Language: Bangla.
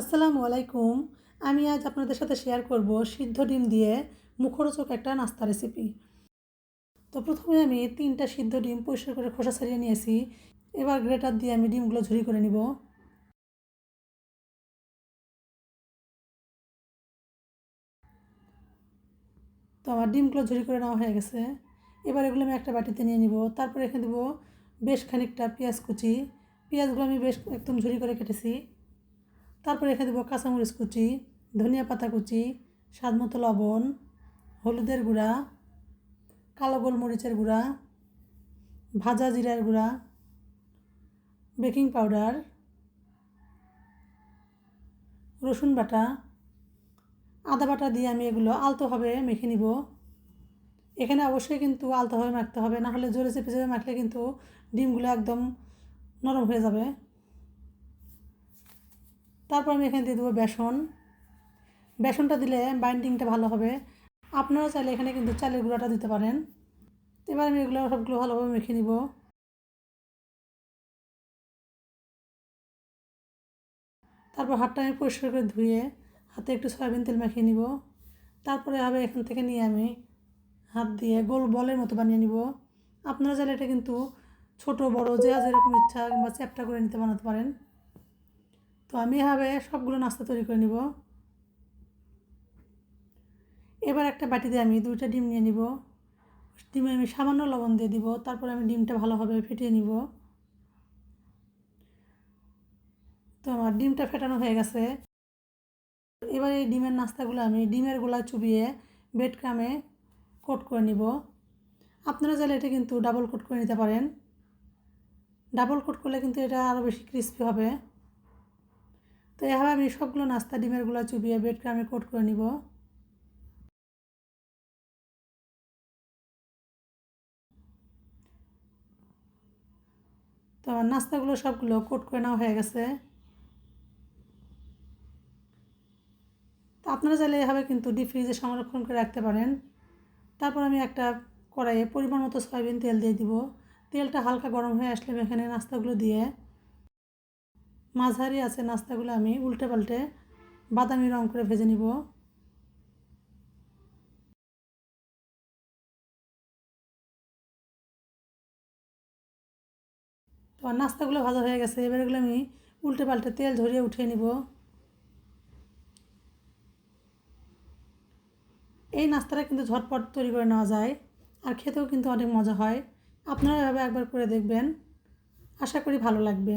আসসালামু আলাইকুম। আমি আজ আপনাদের সাথে শেয়ার করব সিদ্ধ ডিম দিয়ে মুখরোচক একটা নাস্তা রেসিপি তো প্রথমে আমি তিনটা সিদ্ধ ডিম পরিষ্কার করে খোসা ছাড়িয়ে নিয়েছি। এবার গ্রেটার দিয়ে আমি ডিমগুলো ঝুরি করে নিব। তো আমার ডিমগুলো ঝুরি করে নেওয়া হয়ে গেছে। এবার এগুলো আমি একটা বাটিতে নিয়ে নিব। তারপরে এখানে দেবো বেশ খানিকটা পেঁয়াজ কুচি। পেঁয়াজগুলো আমি বেশ একদম ঝুরি করে কেটেছি। তারপরে রেখে দেবো কাঁচামরিচ কুচি, ধনিয়া পাতা কুচি স্বাদ মতো লবণ, হলুদের গুঁড়া, কালো গোলমরিচের গুঁড়া, ভাজা জিরার গুঁড়া, বেকিং পাউডার, রসুন বাটা। আদা বাটা দিয়ে আমি এগুলো আলতোভাবে মেখে নিব। এখানে অবশ্যই কিন্তু আলতোভাবে মাখতে হবে, না হলে জোরে চেপে চেপে মাখলে কিন্তু ডিমগুলো একদম নরম হয়ে যাবে। তারপর আমি এখানে দিয়ে দেবো বেসন। বেসনটা দিলে বাইন্ডিংটা ভালো হবে। আপনারা চাইলে এখানে কিন্তু চালের গুঁড়াটা দিতে পারেন। এবার আমি এগুলো সবগুলো ভালোভাবে মেখে নিব। তারপর হাতটা আমি পরিষ্কার করে ধুয়ে হাতে একটু সয়াবিন তেল মাখিয়ে নিব। তারপরে হবে এখান থেকে নিয়ে আমি হাত দিয়ে গোল বলের মতো বানিয়ে নিব। আপনারা চাইলে এটা কিন্তু ছোট, বড়, যে যেরকম ইচ্ছা কিংবা চ্যাপটা করে নিতে বানাতে পারেন। তো আমি এভাবে সবগুলো নাস্তা তৈরি করে নিব। এবার একটা বাটিতে আমি দুইটা ডিম নিয়ে নিব। ডিমে আমি সামান্য লবণ দিয়ে দিব, তারপর আমি ডিমটা ভালোভাবে ফেটিয়ে নিব। তো আমার ডিমটা ফেটানো হয়ে গেছে। এবার এই ডিমের নাস্তাগুলো আমি ডিমের গোলা চুবিয়ে বেড ক্রামে কোট করে নিব। আপনারা চাইলে এটা কিন্তু ডাবল কোট করে নিতে পারেন। ডাবল কোট করলে কিন্তু এটা আরও বেশি ক্রিস্পি হবে। তো এভাবে আমি সবগুলো নাস্তা ডিমেরগুলো চুবিয়ে বেড ক্রামে কোট করে নিব। তো আমার নাস্তাগুলো সবগুলো কোট করে নেওয়া হয়ে গেছে। তো আপনারা চাইলে এভাবে কিন্তু ডিপ ফ্রিজে সংরক্ষণ করে রাখতে পারেন। তারপর আমি একটা কড়াইয়ে পরিমাণ মতো সয়াবিন তেল দিয়ে দিব। তেলটা হালকা গরম হয়ে আসলে এখানে নাস্তাগুলো দিয়ে মাঝারি আছে নাস্তাগুলো আমি উল্টে পাল্টে বাদামি রং করে ভেজে নিব। তো নাস্তাগুলো ভাজা হয়ে গেছে, এবার এগুলো আমি উল্টে পাল্টে তেল ঝরিয়ে উঠিয়ে নিব। এই নাস্তাটা কিন্তু ঝটপট তৈরি করে নেওয়া যায়, আর খেতেও কিন্তু অনেক মজা হয়। আপনারা এভাবে একবার করে দেখবেন, আশা করি ভালো লাগবে।